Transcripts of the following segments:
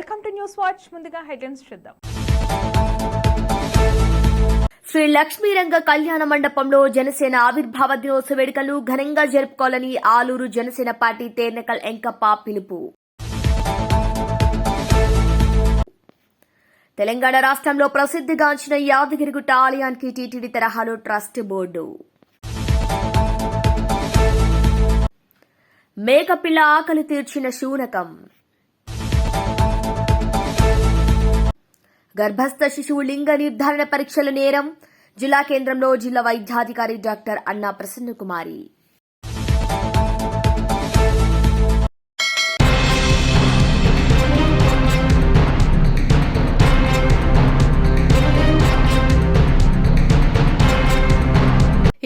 Welcome to News Watch. ముందుగా headlines చూద్దాం. శ్రీ లక్ష్మీరంగ కళ్యాణ మండపంలో జనసేన ఆవిర్భావ దినోత్సవ వేడుకలు ఘనంగా జరుపుకోవాలని ఆలూరు జనసేన పార్టీ తేర్నకల్ ఎంకప్ప పిలుపు. తెలంగాణ రాష్ట్రంలో ప్రసిద్ధిగాంచిన యాదగిరిగుట్ట ఆలయానికి టీటీడీ తరహాలో ట్రస్ట్ బోర్డు. మేకపిల్ల ఆకలి తీర్చిన శూనకం. గర్భస్థ శిశువు లింగ నిర్ధారణ పరీక్షల నేరం జిల్లా కేంద్రంలో జిల్లా వైద్యాధికారి డాక్టర్ అన్నా ప్రసన్న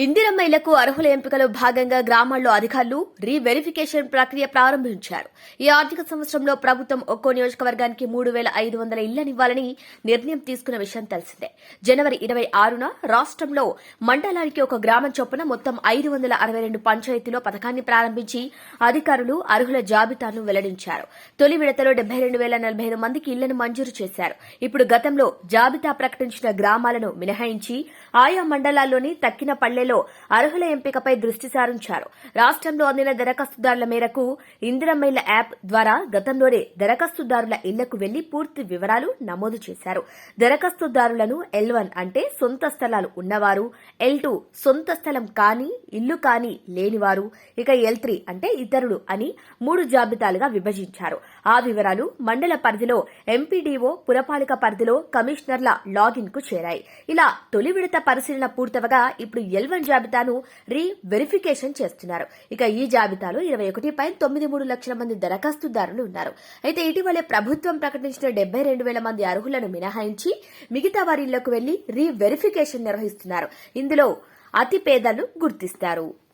ఇందిరమ్మ ఇళ్ళకు అర్హుల ఎంపికలో భాగంగా గ్రామాల్లో అధికారులు రీవెరిఫికేషన్ ప్రక్రియ ప్రారంభించారు. ఈ ఆర్థిక సంవత్సరంలో ప్రభుత్వం ఒక్కో నియోజకవర్గానికి మూడు వేల ఐదు వందల ఇళ్ళనివ్వాలని నిర్ణయం తీసుకున్న విషయం తెలిసిందే. జనవరి ఇరవై ఆరున రాష్ట్రంలో మండలానికి ఒక గ్రామం చొప్పున మొత్తం ఐదు వందల అరవై రెండు పంచాయతీలో పథకాన్ని ప్రారంభించి అధికారులు అర్హుల జాబితాను వెల్లడించారు. తొలి విడతలో డెబ్బై రెండు వేల నలభై ఐదు మందికి ఇళ్ళను మంజూరు చేశారు. ఇప్పుడు గతంలో జాబితా ప్రకటించిన గ్రామాలను మినహాయించి ఆయా మండలాల్లోని తక్కిన పల్లెలో అర్హుల ఎంపికపై దృష్టి సారించారు. రాష్ట్రంలో అందిన దరఖాస్తుదారుల మేరకు ఇందిరమ్మైల యాప్ ద్వారా గతంలోనే దరఖాస్తుదారుల ఇళ్ళకు వెళ్ళి పూర్తి వివరాలు నమోదు చేశారు. దరఖాస్తుదారులను ఎల్ వన్ అంటే సొంత స్థలాలు ఉన్నవారు ఎల్ టూ సొంత స్థలం కాని ఇల్లు కాని లేనివారు ఇక ఎల్ త్రీ అంటే ఇతరులు అని మూడు జాబితాలుగా విభజించారు. ఆ వివరాలు మండల పరిధిలో ఎంపీడీఓ పురపాలిక పరిధిలో కమిషనర్ల లాగిన్కు చేరాయి. ఇలా తొలి విడత పరిశీలన పూర్తవగా ఇప్పుడు ఎల్ వన్ జాబితాను రీ వెరిఫికేషన్ చేస్తున్నారు. ఇక ఈ జాబితాలో ఇరవై ఒకటి పాయింట్ తొమ్మిది మూడు లక్షల మంది దరఖాస్తుదారులు ఉన్నారు. అయితే ఇటీవలే ప్రభుత్వం ప్రకటించిన డెబ్బై రెండు వేల మంది అర్హులను మినహాయించి మిగతా వారి ఇళ్ళకు వెళ్ళి రీ వెరిఫికేషన్ నిర్వహిస్తున్నారు. ఇందులో అతి పేదలు గుర్తిస్తారు.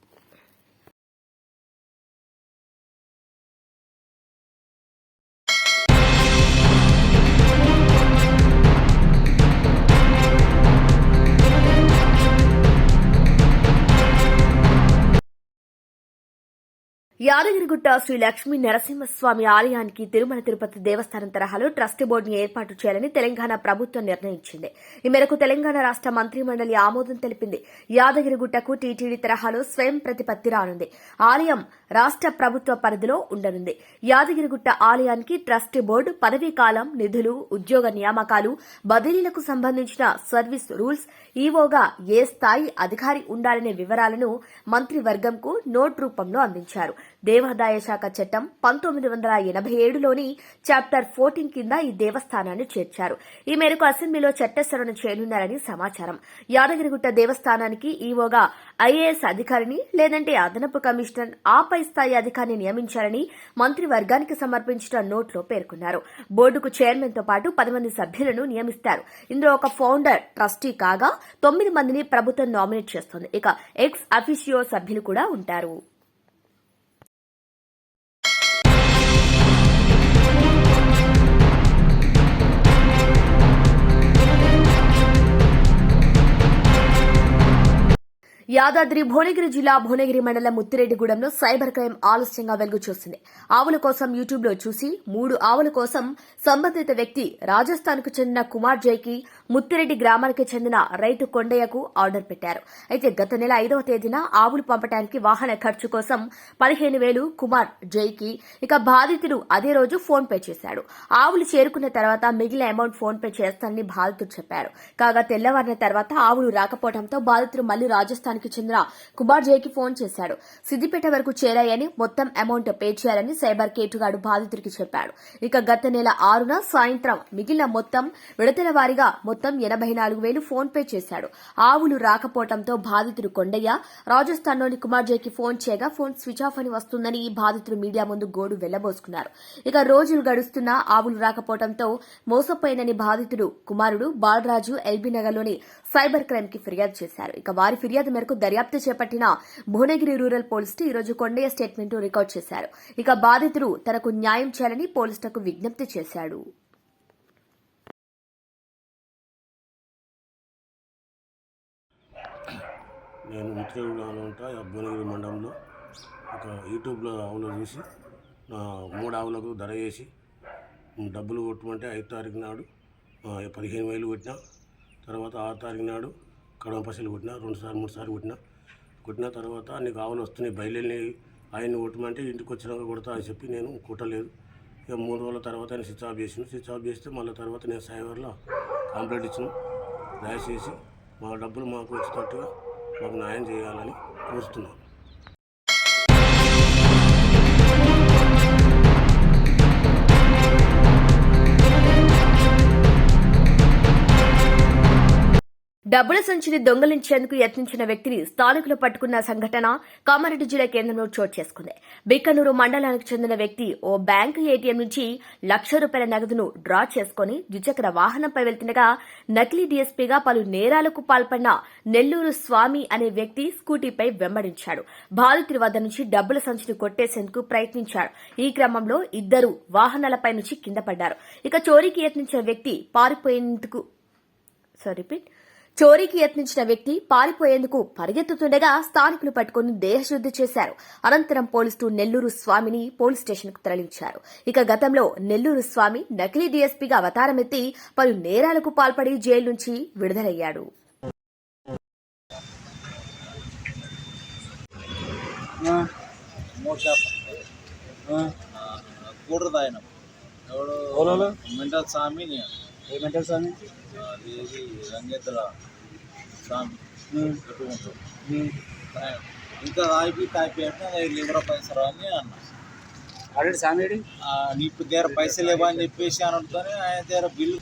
యాదగిరిగుట్ట శ్రీ లక్ష్మీ నరసింహస్వామి ఆలయానికి తిరుమల తిరుపతి దేవస్థానం తరహాలో ట్రస్ట్ బోర్డును ఏర్పాటు చేయాలని తెలంగాణ ప్రభుత్వం నిర్ణయించింది. ఈ మేరకు తెలంగాణ రాష్ట మంత్రిమండలి ఆమోదం తెలిపింది. యాదగిరిగుట్టకు టీటీడీ తరహాలో స్వయం ప్రతిపత్తి రానుంది. ఆలయం రాష్ట ప్రభుత్వ పరిధిలో ఉండనుంది. యాదగిరిగుట్ట ఆలయానికి ట్రస్ట్ బోర్డు పదవీ కాలం నిధులు ఉద్యోగ నియామకాలు బదిలీలకు సంబంధించిన సర్వీస్ రూల్స్ ఈవోగా ఏ స్థాయి అధికారి ఉండాలనే వివరాలను మంత్రివర్గంకు నోట్ రూపంలో అందించారు. దేవాదాయ శాఖ చట్టం పంతొమ్మిది వందల ఎనభై ఏడులోని చాప్టర్ ఫోర్టీన్ కింద ఈ దేవస్థానాన్ని చేర్చారు. ఈ మేరకు అసెంబ్లీలో చట్టసరణ చేయనున్నారని సమాచారం. యాదగిరిగుట్ట దేవస్థానానికి ఈవోగా ఐఏఎస్ అధికారిని లేదంటే అదనపు కమిషనర్ ఆపై స్థాయి అధికారిని నియమించాలని మంత్రివర్గానికి సమర్పించిన నోట్లో పేర్కొన్నారు. బోర్డుకు చైర్మన్తో పాటు పది మంది సభ్యులను నియమిస్తారు. ఇందులో ఒక ఫౌండర్ ట్రస్టీ కాగా తొమ్మిది మందిని ప్రభుత్వం నామినేట్ చేస్తోంది. ఇక ఎక్స్ అఫిషియో సభ్యులు కూడా ఉంటారు. యాదాద్రి భువనగిరి జిల్లా భువనగిరి మండలం ముత్తిరెడ్డిగూడెంలో సైబర్ క్రైమ్ ఆలస్యంగా వెలుగు చూసింది ఆవుల కోసం యూట్యూబ్లో చూసి మూడు ఆవుల కోసం సంబంధిత వ్యక్తి రాజస్థాన్కు చెందిన కుమార్ జైకి ముత్తిరెడ్డి గ్రామానికి చెందిన రైతు కొండయ్యకు ఆర్డర్ పెట్టారు. అయితే గత నెల ఐదవ తేదీన ఆవులు పంపడానికి వాహన ఖర్చు కోసం పదిహేను వేలు కుమార్ జైకి ఇక బాధితుడు అదే రోజు ఫోన్ పే చేశాడు. ఆవులు చేరుకున్న తర్వాత మిగిలిన అమౌంట్ ఫోన్ పే చేస్తానని బాధితుడు చెప్పారు. కాగా తెల్లవారిన తర్వాత ఆవులు రాకపోవడంతో బాధితుడు మళ్ళీ రాజస్థాన్కి చెందిన కుమార్ జైకి ఫోన్ చేశాడు. సిద్దిపేట వరకు చేరాయని మొత్తం అమౌంట్ పే చేయాలని సైబర్ కేటుగాడు బాధితుడికి చెప్పాడు. ఇక గత నెల ఆరున సాయంత్రం మిగిలిన మొత్తం విడతల వారీగా మొత్తం మొత్తం ఎనభై నాలుగు వేలు ఫోన్ పే చేశాడు. ఆవులు రాకపోవడంతో బాధితుడు కొండయ్య రాజస్థాన్లోని కుమార్జైకి ఫోన్ చేయగా ఫోన్ స్విచ్ ఆఫ్ అని వస్తుందని ఈ బాధితుడు మీడియా ముందు గోడు వెళ్ళబోసుకున్నారు. ఇక రోజులు గడుస్తున్నా ఆవులు రాకపోవడంతో మోసపోయినని బాధితుడు కుమారుడు బాలరాజు ఎల్బీ నగర్లోని సైబర్ క్రైమ్కి ఫిర్యాదు చేశారు. ఇక వారి ఫిర్యాదు మేరకు దర్యాప్తు చేపట్టిన భువనగిరి రూరల్ పోలీసులు ఈ రోజు కొండయ్య స్టేట్మెంట్ రికార్డ్ చేశారు. ఇక బాధితుడు తనకు న్యాయం చేయాలని పోలీసులకు విజ్ఞప్తి చేశాడు. నేను మిత్రుడు ఉంటా భువనగిరి మండలంలో. ఒక యూట్యూబ్లో ఆవులు చూసి నా మూడు ఆవులకు ధర వేసి డబ్బులు కొట్టమంటే ఐదు తారీఖు నాడు పదిహేను వేలు కొట్టిన తర్వాత ఆరు తారీఖు నాడు కడవ పసలు కొట్టిన రెండు సార్లు మూడు సార్లు కొట్టిన. కొట్టిన తర్వాత నీకు ఆవులు వస్తున్నాయి బయలుని ఆయన్ని కొట్టమంటే ఇంటికి వచ్చినాక కొడతా అని చెప్పి నేను కొట్టలేదు. ఇక మూడు రోజుల తర్వాత ఆయన స్విచ్ ఆఫ్ చేసిన స్విచ్ ఆఫ్ చేస్తే మళ్ళీ తర్వాత నేను సైవర్లో కంప్లైంట్ ఇచ్చిన దయచేసి మా డబ్బులు మాకు వచ్చేటట్టుగా మాకు న్యాయం చేయాలని కోరుతున్నాను డబ్బుల సంచిని దొంగలించేందుకు యత్నించిన వ్యక్తిని స్థానికులు పట్టుకున్న సంఘటన కామారెడ్డి జిల్లా కేంద్రంలో చోటు చేసుకుంది. బిక్కనూరు మండలానికి చెందిన వ్యక్తి ఓ బ్యాంకు ఏటీఎం నుంచి లక్ష రూపాయల నగదును డ్రా చేసుకుని ద్విచక్ర వాహనంపై వెళ్తుండగా నకిలీ డీఎస్పీగా పలు నేరాలకు పాల్పడిన నెల్లూరు స్వామి అనే వ్యక్తి స్కూటీపై వెంబడించాడు. బాధితుడి వద్ద నుంచి డబ్బుల సంచిని కొట్టేసేందుకు ప్రయత్నించాడు. ఈ క్రమంలో ఇద్దరు వాహనాలపై నుంచి కింద పడ్డారు. ఇక చోరీకి యత్నించిన వ్యక్తి పారిపోయేందుకు సారీ రిపీట్ చోరీకి యత్నించిన వ్యక్తి పారిపోయేందుకు పరిగెత్తుతుండగా స్థానికులు పట్టుకుని దేహశుద్ది చేశారు. అనంతరం పోలీసులు నెల్లూరు స్వామిని పోలీస్ స్టేషన్కు తరలించారు. ఇక గతంలో నెల్లూరు స్వామి నకిలీ డీఎస్పీగా అవతారమెత్తి పలు నేరాలకు పాల్పడి జైలు నుంచి విడుదలయ్యాడు? మెంటల్ స్వామి నేను. ఏమంటారు స్వామి అది ఇది రంగేతుల స్వామి ఎటు ఉంటాడు ఆయన ఇంకా తాపి తాపి అంటే అది లివర్ పైసలు అని అన్న. ఆల్రెడీ స్వామి ఏడి? ఆ, నీకు దగ్గర పైసలు లేవా అని చెప్పేసి అని అనుకొని ఆయన దగ్గర బిల్లు.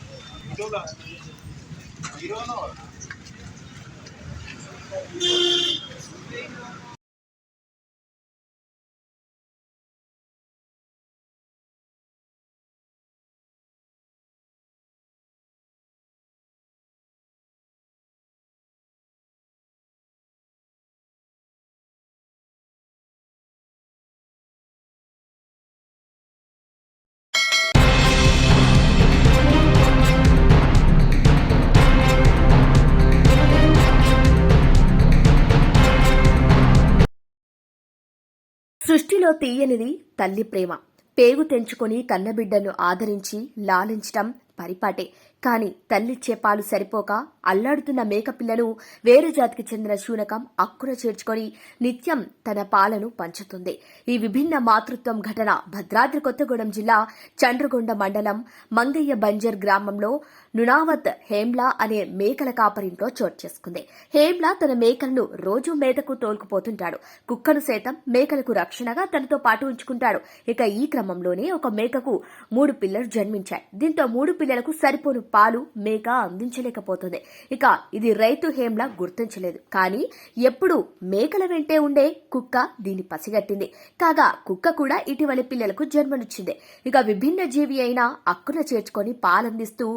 సృష్టిలో తీయనిది తల్లి ప్రేమ. పేగు తెంచుకొని కన్నబిడ్డను ఆదరించి లాలించటం పరిపాటే. కాని తల్లిచ్చే పాలు సరిపోక అల్లాడుతున్న మేకపిల్లను వేరే జాతికి చెందిన శూనకం అక్కున చేర్చుకొని నిత్యం తన పాలను పంచుతుంది. ఈ విభిన్న మాతృత్వం ఘటన భద్రాద్రి కొత్తగూడెం జిల్లా చండ్రగొండ మండలం మంగయ్య బంజర్ గ్రామంలో నునావత్ హేమ్లా అనే మేకల కాపరింట్లో చోటు చేసుకుంది. హేమ్లా తన మేకలను రోజు మేతకు తోలుకుపోతుంటాడు. కుక్కను సైతం మేకలకు రక్షణగా తనతో పాటు ఉంచుకుంటాడు. ఇక ఈ క్రమంలోనే ఒక మేకకు మూడు పిల్లలు జన్మించాయి. దీంతో మూడు పిల్లలకు సరిపోను పాలు మేక అందించలేకపోతుంది. ఇక ఇది రైతు హేమ్లా గుర్తించలేదు. కానీ ఎప్పుడు మేకల వెంటే ఉండే కుక్క దీన్ని పసిగట్టింది. కాగా కుక్క కూడా ఇటీవలి పిల్లలకు జన్మనిచ్చింది. ఇక విభిన్న జీవి అయినా అక్కున చేర్చుకొని పాలందిస్తూ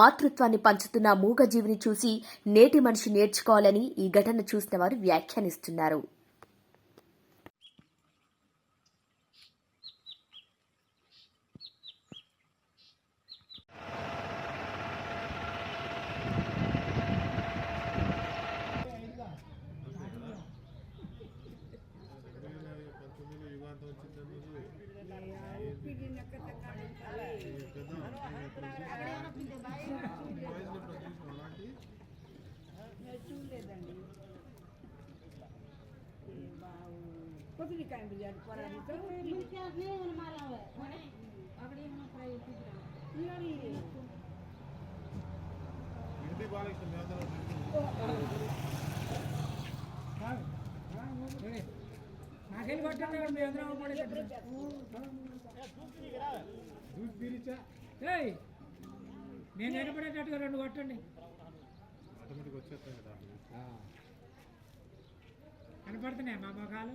మాతృత్వాన్ని పంచుతున్న మూగజీవిని చూసి నేటి మనిషి నేర్చుకోవాలని ఈ ఘటన చూసిన వారు వ్యాఖ్యానిస్తున్నారు. నాకెళ్ళి కొట్టండి మీ అందరం పడి ఏయ్ నేను నిలబడేటట్టుగా రెండు కొట్టండి. కనపడుతున్నాయి మా మొఖాలు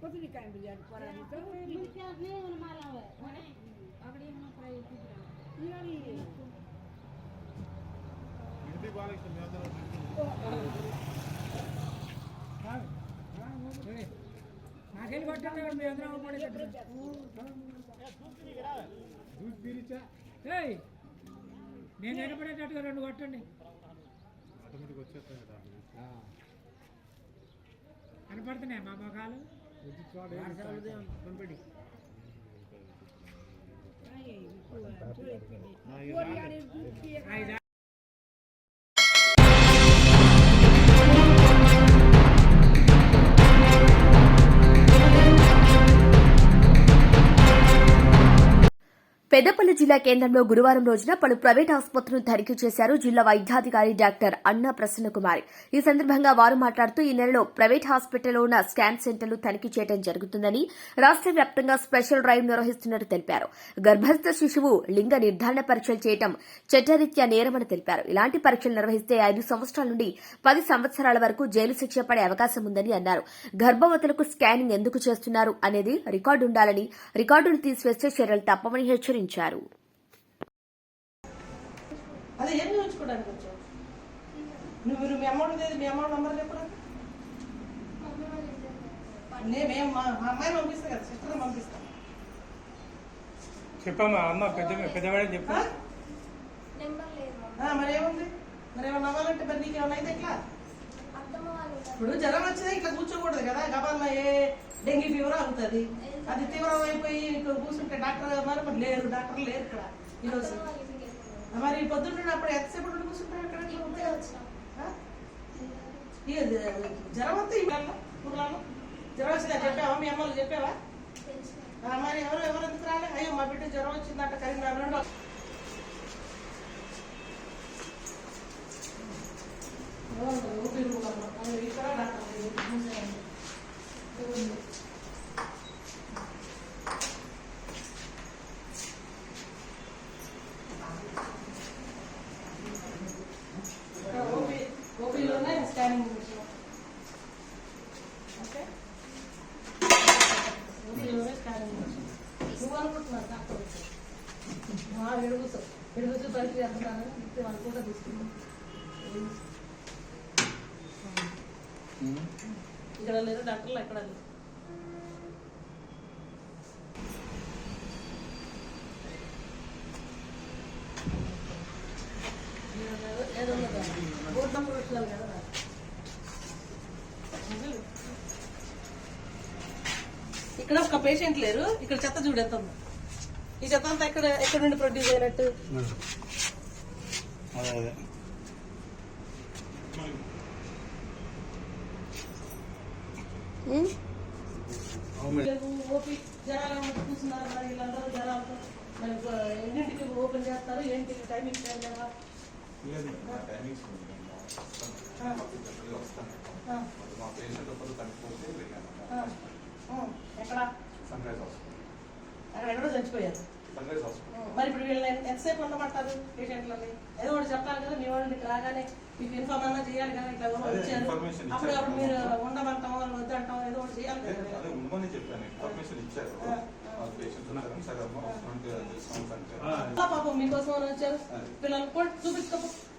पतली कायम बिजार परा नि तो मिल के अपने मन मारा हुआ है अगली हम पर ये यार ये हिंदी बारिश में आता हां हां నాకెళ్ళి పట్టాను మీ అందరం పడే దూద్ పీరిచా ఏయ్ నేను ఎగబడేటట్టుగా రెండు కొట్టండి. ఆటోమేటిక్ వచ్చేస్తాయి కదా. కనపడుతున్నాయి మా మొఖాలు పంపిణీ ఐదు పెద్దపల్లి జిల్లా కేంద్రంలో గురువారం రోజున పలు ప్రైవేట్ ఆసుపత్రులను తనిఖీ చేశారు. జిల్లా వైద్యాధికారి డాక్టర్ అన్నా ప్రసన్నకుమారి. ఈ సందర్భంగా వారు మాట్లాడుతూ ఈ నెలలో ప్రైవేట్ హాస్పిటల్లో ఉన్న స్కాన్ సెంటర్లు తనిఖీ చేయడం జరుగుతుందని రాష్ట్ర వ్యాప్తంగా స్పెషల్ డ్రైవ్ నిర్వహిస్తున్నట్టు తెలిపారు. గర్భస్థ శిశువు లింగ నిర్ధారణ పరీక్షలు చేయడం చట్టరీత్యా నేరమని తెలిపారు. ఇలాంటి పరీక్షలు నిర్వహిస్తే ఐదు సంవత్సరాల నుండి పది సంవత్సరాల వరకు జైలు శిక్ష పడే అవకాశం ఉందని అన్నారు. గర్భవతులకు స్కానింగ్ ఎందుకు చేస్తున్నారు అనేది రికార్డు ఉండాలని రికార్డులు తీసివేస్తే చర్యలు తప్పమని హెచ్చరించారు. పంపిస్తా చెప్పమ్మా అమ్మ పెద్ద పెద్దవాడని చెప్పు. మరి ఏముంది? మరి ఏమన్నా అవ్వాలంటే మరి నీకు ఏమన్నా అయితే ఎట్లా? ఇప్పుడు జ్వరం వచ్చినా ఇట్లా కూర్చోకూడదు కదా గబాల్లో ఏ డెంగీ ఫీవర్ అవుతుంది అది తీవ్రం అయిపోయి ఇక్కడ కూర్చుంటే డాక్టర్ మరి లేరు డాక్టర్ లేరు ఇక్కడ ఈరోజు. మరి పొద్దున్న అప్పుడు ఎంతసేపు కూర్చుంటారు? ఇక జ్వరం వస్తే ఊర్లలో జ్వరం వచ్చిందా చెప్పావా? మీ అమ్మలు చెప్పావా? మరి ఎవరు ఎవరు ఎందుకు రాలే? అయ్యో మా బిడ్డ జ్వరం వచ్చిందంట కరీంనగర్లో ఊపిరి ఊరమ్మ. అది ఇక్కడ డాక్టర్ లేరు. ఇక్కడ ఓపీ ఓపీలోనే స్కానింగ్ చేసాం ఓకే ఓపీలోనే స్కానింగ్ చేసాం నువ్వు అనుకుంటున్నావు డాక్టర్ ఎడుగుతావు అంటున్నాను పరీక్ష చేస్తున్నాను అనుకుంటా తీసుకున్నాను ఇక్కడ లేదు డాక్టర్లు ఎక్కడ లేదు. ఏదో నంబర్ ఇక్కడ ఒక పేషెంట్ లేరు ఇక్కడ చెత్త చూడేస్తాం ఈ చెత్త అంతా ఎక్కడ ఎక్కడ నుండి ప్రొడ్యూస్ అయినట్టు అదే అదే ఓపీ జనాలు కూర్చున్నారు మరి వీళ్ళందరూ జనాలతో మరి ఎన్నింటికి ఓపెన్ చేస్తారు ఏంటి టైమింగ్ టైం కదా ఆ. ఆ. ఆ. ఆ. ఎక్కడ అక్కడ ఎక్కడో చచ్చిపోయారు మరి ఇప్పుడు వీళ్ళని ఎంత- ఎంతసేపు ఉండమంటారు పేషెంట్లని ఏదో ఒకటి చెప్పాలి కదా మీ వాళ్ళని రాగానే మీకు ఇన్ఫార్మ్ అన్నా చేయాలి కదా ఇట్లా ఎవరో అదే వచ్చారు అప్పుడు అప్పుడు మీరు ఉండమంటాం వాళ్ళు వద్దంటాం ఉండమని చెప్పాను ఇన్ఫర్మేషన్ ఇచ్చారు పేషెంట్స్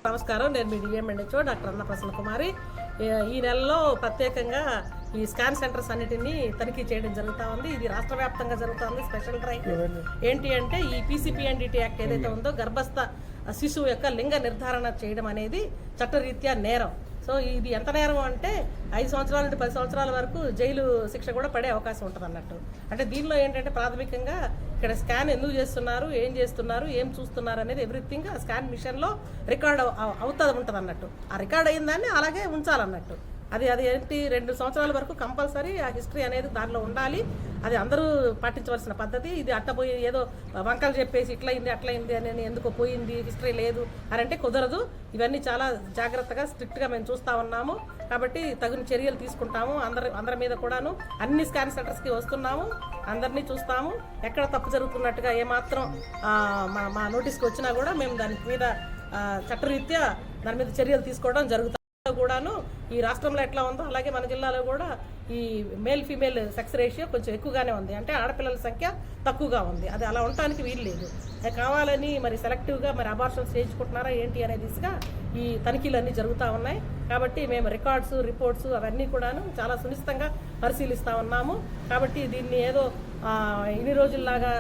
నమస్కారం. నేను మీ డిఎంఎన్హెచ్ఓ డాక్టర్ అన్న ప్రసన్న కుమారి. ఈ- ఈ నెలలో ప్రత్యేకంగా ఈ స్కాన్ సెంటర్స్ అన్నిటినీ తనిఖీ చేయడం జరుగుతూ ఉంది. ఇది రాష్ట్ర వ్యాప్తంగా జరుగుతుంది. Special drive. ఏంటి అంటే ఈ పీసీపీఎన్డిటీ యాక్ట్ ఏదైతే ఉందో గర్భస్థ శిశువు యొక్క లింగ నిర్ధారణ చేయడం అనేది చట్టరీత్యా నేరం. సో ఇది ఎంత నేరం అంటే ఐదు సంవత్సరాల నుండి పది సంవత్సరాల వరకు జైలు శిక్ష కూడా పడే అవకాశం ఉంటుంది అన్నట్టు అంటే దీనిలో ఏంటంటే ప్రాథమికంగా ఇక్కడ స్కాన్ ఎందుకు చేస్తున్నారు ఏం చేస్తున్నారు ఏం చూస్తున్నారు అనేది ఎవ్రీథింగ్ ఆ స్కాన్ మిషన్లో రికార్డ్ అవుతుంది ఉంటుంది అన్నట్టు ఆ రికార్డ్ అయిన దాన్ని అలాగే ఉంచాలన్నట్టు. అది అది ఏంటి? రెండు సంవత్సరాల వరకు కంపల్సరీ ఆ హిస్టరీ అనేది దానిలో ఉండాలి. అది అందరూ పాటించవలసిన పద్ధతి. ఇది అట్టపోయి ఏదో వంకలు చెప్పేసి ఇట్లా అయింది అట్లా అయింది అని ఎందుకో పోయింది హిస్టరీ లేదు అని అంటే కుదరదు. ఇవన్నీ చాలా జాగ్రత్తగా స్ట్రిక్ట్గా మేము చూస్తూ ఉన్నాము. కాబట్టి తగిన చర్యలు తీసుకుంటాము. అందరి అందరి మీద కూడాను అన్ని స్కాన్ సెంటర్స్కి వస్తున్నాము. అందరినీ చూస్తాము. ఎక్కడ తప్పు జరుగుతున్నట్టుగా ఏమాత్రం మా మా నోటీస్కి వచ్చినా కూడా మేము దాని మీద చట్టరీత్యా దాని మీద చర్యలు తీసుకోవడం జరుగుతుంది కూడాను ఈ రాష్ట్రంలో ఎట్లా ఉందో అలాగే మన జిల్లాలో కూడా ఈ మేల్ ఫీమేల్ సెక్స్ రేషియో కొంచెం ఎక్కువగానే ఉంది. అంటే ఆడపిల్లల సంఖ్య తక్కువగా ఉంది. అది అలా ఉండటానికి వీలు లేదు. అది కావాలని మరి సెలెక్టివ్గా మరి అబార్షన్స్ చేయించుకుంటున్నారా ఏంటి అనే దిశగా ఈ తనిఖీలు అన్నీ జరుగుతూ ఉన్నాయి. కాబట్టి మేము రికార్డ్స్ రిపోర్ట్స్ అవన్నీ కూడాను చాలా సునిశ్చితంగా పరిశీలిస్తూ ఉన్నాము. కాబట్టి దీన్ని ఏదో ఇన్ని రోజుల్లాగా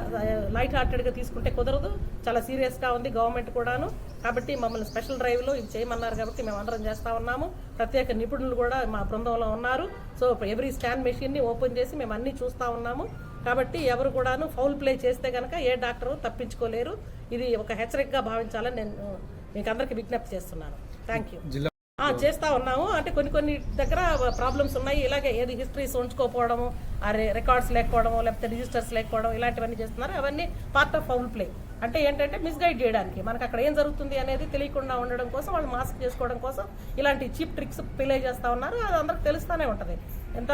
లైట్ హార్టెడ్గా తీసుకుంటే కుదరదు. చాలా సీరియస్గా ఉంది గవర్నమెంట్ కూడాను. కాబట్టి మమ్మల్ని స్పెషల్ డ్రైవ్లో ఇది చేయమన్నారు కాబట్టి మేము అందరం చేస్తూ ఉన్నాము. ప్రత్యేక నిపుణులు కూడా మా బృందంలో ఉన్నారు. సో ఎవ్రీ స్కాన్ మెషిన్ని ఓపెన్ చేసి మేము అన్నీ చూస్తూ ఉన్నాము. కాబట్టి ఎవరు కూడాను ఫౌల్ ప్లే చేస్తే కనుక ఏ డాక్టరు తప్పించుకోలేరు. ఇది ఒక హెచ్చరికగా భావించాలని నేను మీకు అందరికీ విజ్ఞప్తి చేస్తున్నాను. థ్యాంక్ యూ చేస్తా ఉన్నాము. అంటే కొన్ని కొన్ని దగ్గర ప్రాబ్లమ్స్ ఉన్నాయి. ఇలాగే ఏది హిస్టరీస్ ఉంచుకోపోవడము అరే రికార్డ్స్ లేకపోవడము లేకపోతే రిజిస్టర్స్ లేకపోవడం ఇలాంటివన్నీ చేస్తున్నారు. అవన్నీ పార్ట్ ఆఫ్ ఫౌల్ ప్లే అంటే ఏంటంటే మిస్గైడ్ చేయడానికి. మనకు అక్కడ ఏం జరుగుతుంది అనేది తెలియకుండా ఉండడం కోసం వాళ్ళు మాస్క్ చేసుకోవడం కోసం ఇలాంటి చీప్ ట్రిక్స్ ప్లే చేస్తా ఉన్నారు. అది అందరికి తెలుస్తూనే ఉంటుంది. ఎంత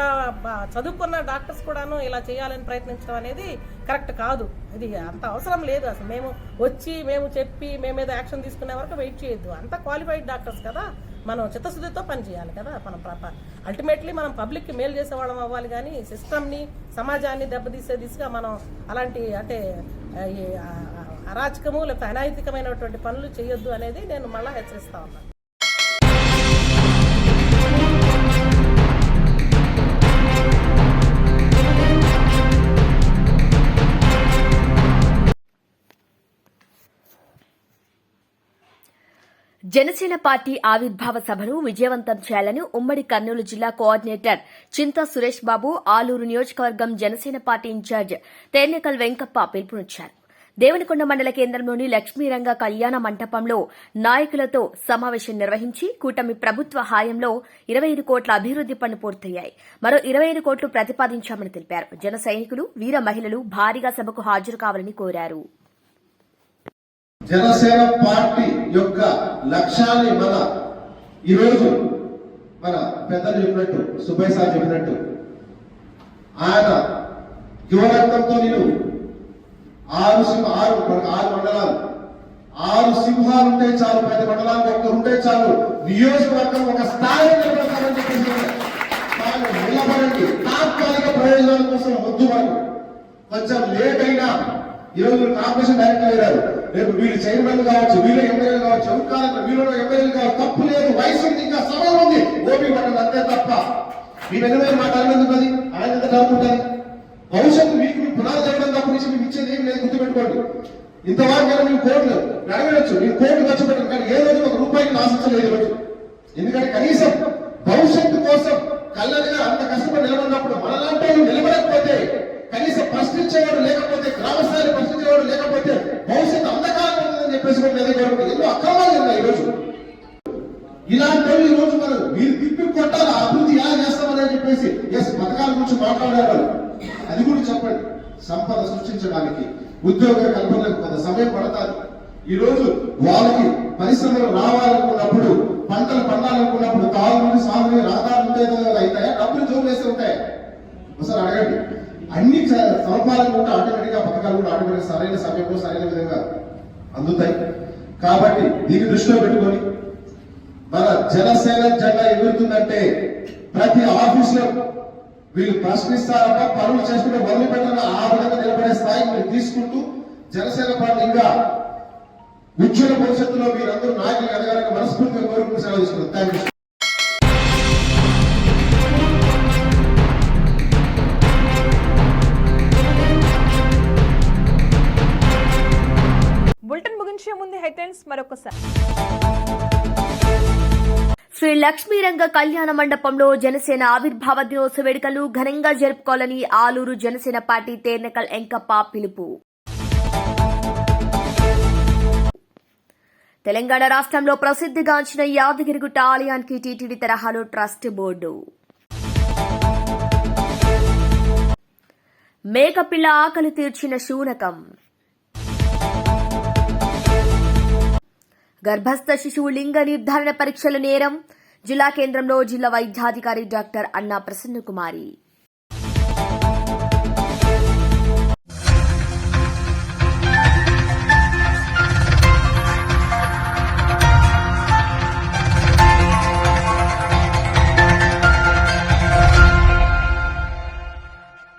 చదువుకున్న డాక్టర్స్ కూడాను ఇలా చేయాలని ప్రయత్నించడం అనేది కరెక్ట్ కాదు. ఇది అంత అవసరం లేదు అసలు. మేము వచ్చి మేము చెప్పి మేము ఏదో యాక్షన్ తీసుకునే వరకు వెయిట్ చేయొద్దు. అంత క్వాలిఫైడ్ డాక్టర్స్ కదా. మనం చిత్తశుద్ధితో పనిచేయాలి కదా మనం అల్టిమేట్లీ మనం పబ్లిక్కి మేలు చేసేవాళ్ళం అవ్వాలి కానీ సిస్టమ్ని సమాజాన్ని దెబ్బతీసే దిశగా మనం అలాంటి అంటే ఈ, అరాచకము లేకపోతే అనైతికమైనటువంటి పనులు చేయొద్దు అనేది నేను మళ్ళీ హెచ్చరిస్తా ఉన్నాను జనసేన పార్టీ ఆవిర్భావ సభను విజయవంతం చేయాలని ఉమ్మడి కర్నూలు జిల్లా కోఆర్డినేటర్ చింతా సురేష్ బాబు ఆలూరు నియోజకవర్గం జనసేన పార్టీ ఇన్ఛార్జ్ తేర్నెకల్ వెంకప్ప పిలుపునిచ్చారు. దేవనకొండ మండల కేంద్రంలోని లక్ష్మీరంగ కళ్యాణ మంటపంలో నాయకులతో సమావేశం నిర్వహించి కూటమి ప్రభుత్వ హాయంలో ఇరవై ఐదు కోట్ల అభివృద్ది పనులు పూర్తయ్యాయి. మరో ఇరవై ఐదు కోట్లు ప్రతిపాదించామని తెలిపారు. జన సైనికులు వీర మహిళలు భారీగా సభకు హాజరు కావాలని కోరారు. జనసేన పార్టీ యొక్క లక్ష్యాన్ని మన ఈరోజు మన పెద్దలు చెప్పినట్టు సుబ్బయ్య సార్ చెప్పినట్టు ఆయన యువరక్తంతో నేను ఆరు సింహ ఆరు ఆరు మండలాలు ఆరు సింహాలు ఉంటే చాలు పెద్ద మండలానికి ఒక్కరు ఉంటే చాలు నియోజకవర్గం ఒక స్థాయి నిలబడతారని చెప్పేసి నిలబడండి. తాత్కాలిక ప్రయోజనాల కోసం వద్దు మనకు కొంచెం లేట్ అయినా ఈరోజు మీరు కార్పొరేషన్ డైరెక్టర్ అయ్యారు. రేపు వీళ్ళు చైర్మన్ కావచ్చు వీళ్ళు ఎమ్మెల్యేలు కావచ్చు ఎవరు కాదంటే వీళ్ళు ఎమ్మెల్యేలు కావచ్చు తప్పు లేదు వయసు ఉంది ఇంకా సమయం ఉంది. ఓపీ పట్టదు అంతే తప్ప. మీ వెనుక మాట్లాడలేదు అది? ఆయన ఎంత డబ్బుంటుంది భవిష్యత్తు మీకు మీ పునాది జరగడం తప్ప నుంచి మీకు ఇచ్చేది ఏం లేదు గుర్తుపెట్టుకోండి. ఇంతవరకు కానీ మీరు కోట్లు అడగవచ్చు మీరు కోట్లు ఖర్చు పెట్టండి కానీ ఏ రోజు ఒక రూపాయికి ఆశించలేదు ఈ రోజు. ఎందుకంటే కనీసం భవిష్యత్తు కోసం కళ్ళగా అంత కష్టపడి నిలబడినప్పుడు మనలాంటి నిలబడకపోతే కనీసం ప్రశ్నించేవాడు లేకపోతే గ్రామ ప్రశ్న ప్రశ్నించేవాడు లేకపోతే భవిష్యత్తు అంధకారం ఉందని చెప్పేసి కూడా నిలబడి కాబట్టి ఎన్నో అక్రమాలు ఉన్నాయి ఈ రోజు ఇలాంటి ఈ రోజు మనం మీరు తిప్పి కొట్టాలి అభివృద్ధి ఎలా చేస్తామని చెప్పేసి ఎస్ పథకాల గురించి మాట్లాడారు అది కూడా చెప్పండి. సంపద సృష్టించడానికి ఉద్యోగ కల్పనకు కొంత సమయం పడతారు ఈ రోజు వాళ్ళకి పరిశ్రమలు రావాలనుకున్నప్పుడు పంటలు పండాలనుకున్నప్పుడు తాగునీరు సాగునీరు రహదారులు అవుతాయా డబ్బులు జోబులు వేస్తే ఉంటాయి? ఒకసారి అడగండి. అన్ని సమపాలన కూడా ఆటోమేటిక్గా పథకాలు కూడా ఆటోమేటిక్ సరైన సమయంలో సరైన విధంగా అందుతాయి. కాబట్టి దీన్ని దృష్టిలో పెట్టుకొని మన జనసేన జెండా ఎగురుతుందంటే ప్రతి ఆఫీసులో వీళ్ళు ప్రశ్నిస్తారట పనులు చేసుకుంటే మొదలు పెట్టాలని ఆ విధంగా నిలబడే స్థాయికి మీరు తీసుకుంటూ జనసేన పార్టీ ఇంకా ఉజ్వల భవిష్యత్తులో మీరందరూ నాయకులు ఎదగాలని మనస్ఫూర్తిగా కోరుకుంటూ సెలవు తీసుకున్నాం థ్యాంక్ యూ హెడ్లైన్స్ మరొకసారి. శ్రీ లక్ష్మీరంగ కళ్యాణ మండపంలో జనసేన ఆవిర్భావ దినోత్సవ వేడుకలు ఘనంగా జరుపుకోవాలని ఆలూరు జనసేన పార్టీ తేర్నకల్ ఎంకప్ప పిలుపు. తెలంగాణ రాష్ట్రంలో ప్రసిద్ధిగాంచిన యాదగిరిగుట్ట ఆలయానికి టీటీడీ తరహాలో ట్రస్ట్ బోర్డు. మేకపిల్ల ఆకలి తీర్చిన శూనకం. గర్భస్థ శిశువు లింగ నిర్ధారణ పరీక్షల నేరం జిల్లా కేంద్రంలో జిల్లా వైద్యాధికారి డాక్టర్ అన్నా ప్రసన్నకుమారి.